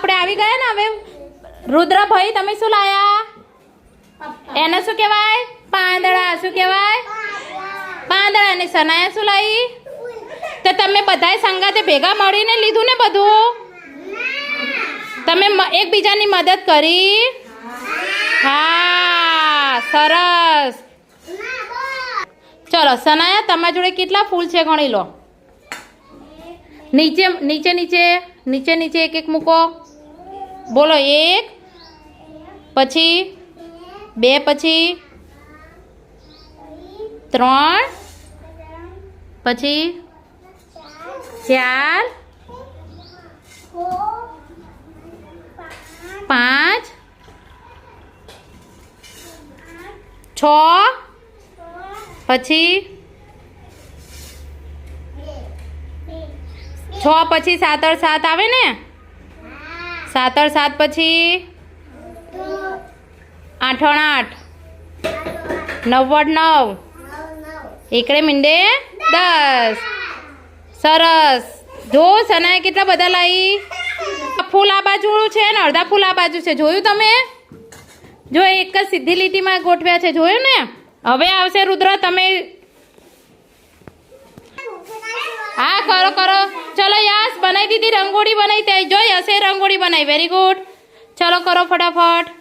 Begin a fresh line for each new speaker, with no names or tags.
આપણે આવી ગયા ને હવે? રુદ્રભાઈ તમે શું લાયા? એને શું કહેવાય? પાંદડા. શું કહેવાય? પાંદડા. અને સનાયા શું લાવી તો તમે બધાય સંગાતે ભેગા મળીને લીધું ને બધું? તમે એકબીજાની મદદ કરી? હા સરસ. ચલો સનાયા તમારા જોડે કેટલા ફૂલ છે ગણી લો. નીચે નીચે નીચે નીચે નીચે એક એક મૂકો. બોલો એક પછી બે પછી ત્રણ પછી ચાર પાંચ છ પછી છ પછી સાતર સાત આવે ને સાતર સાત પછી? આઠણ આઠ. નવ્વદ નવ. એકડે મીંડે દસ. સરસ. જો સનાએ કેટલા બધા લાવી ફૂલ આ બાજુ છે ને, અડધા ફૂલ આ બાજુ છે. જોયું તમે? જો એક જ સીધી લીટીમાં ગોઠવ્યા છે. જોયું ને? હવે આવશે રુદ્ર, તમે હા કરો કરો ચલો યસ બનાવી દીધી રંગોળી બનાવી ત્યાં જોઈ હશે રંગોળી બનાવી. વેરી ગુડ ચલો કરો ફટાફટ.